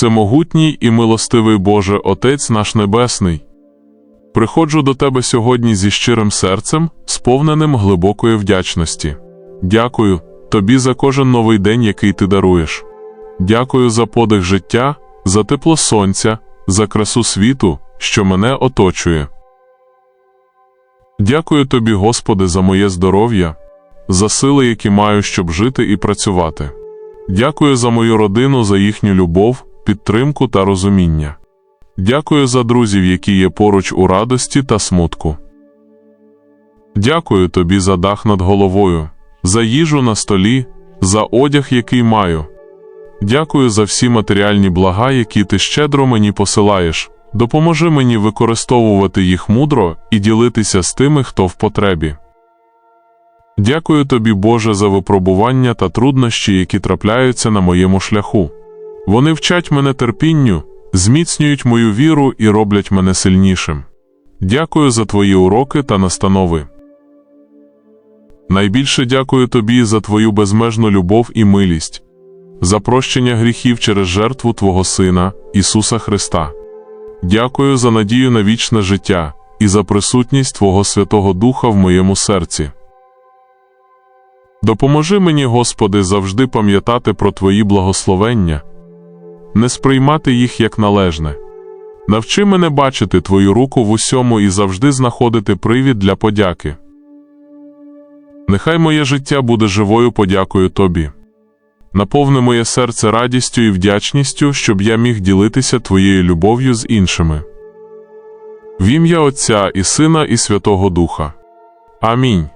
Всемогутній і милостивий Боже, Отець наш Небесний. Приходжу до Тебе сьогодні зі щирим серцем, сповненим глибокої вдячності. Дякую Тобі за кожен новий день, який ти даруєш. Дякую за подих життя, за тепло сонця, за красу світу, що мене оточує. Дякую тобі, Господи, за моє здоров'я, за сили, які маю, щоб жити і працювати. Дякую за мою родину, за їхню любов, підтримку та розуміння. Дякую за друзів, які є поруч у радості та смутку. Дякую тобі за дах над головою, за їжу на столі, за одяг, який маю. Дякую за всі матеріальні блага, які ти щедро мені посилаєш. Допоможи мені використовувати їх мудро і ділитися з тими, хто в потребі. Дякую тобі, Боже, за випробування та труднощі, які трапляються на моєму шляху. Вони вчать мене терпінню, зміцнюють мою віру і роблять мене сильнішим. Дякую за твої уроки та настанови. Найбільше дякую тобі за твою безмежну любов і милість, за прощення гріхів через жертву Твого Сина, Ісуса Христа. Дякую за надію на вічне життя і за присутність Твого Святого Духа в моєму серці. Допоможи мені, Господи, завжди пам'ятати про Твої благословення, не сприймати їх як належне. Навчи мене бачити Твою руку в усьому і завжди знаходити привід для подяки. Нехай моє життя буде живою подякою Тобі. Наповни моє серце радістю і вдячністю, щоб я міг ділитися Твоєю любов'ю з іншими. В ім'я Отця і Сина і Святого Духа. Амінь.